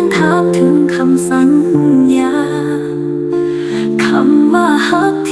ยังถามถึงคำสัญญา คำว่าฮัก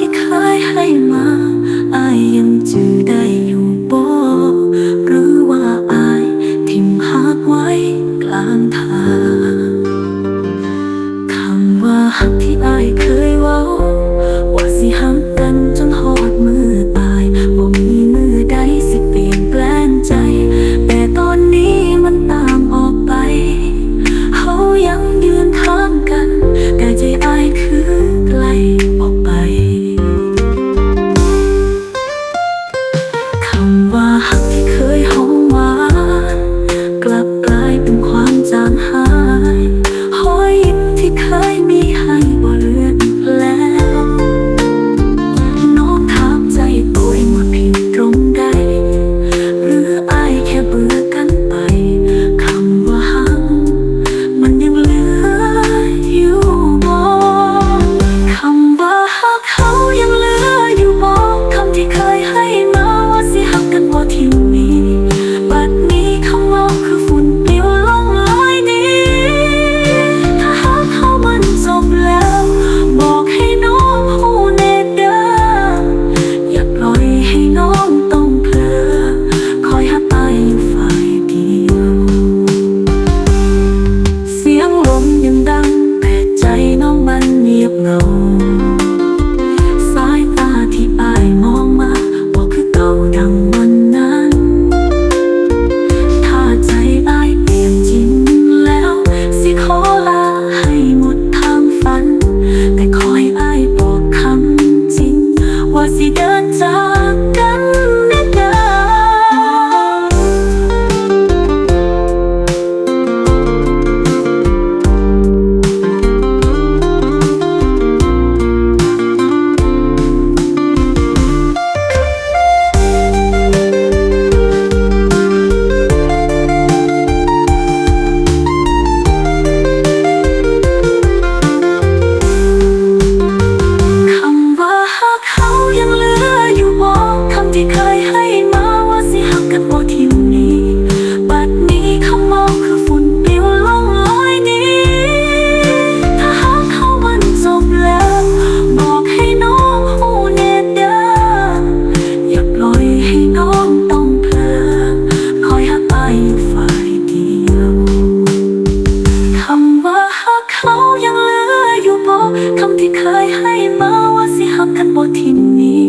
คำที่เคยให้มาว่าสิหักกันบ่ทิมนี้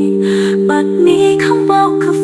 บัดนี้คำบอกคือ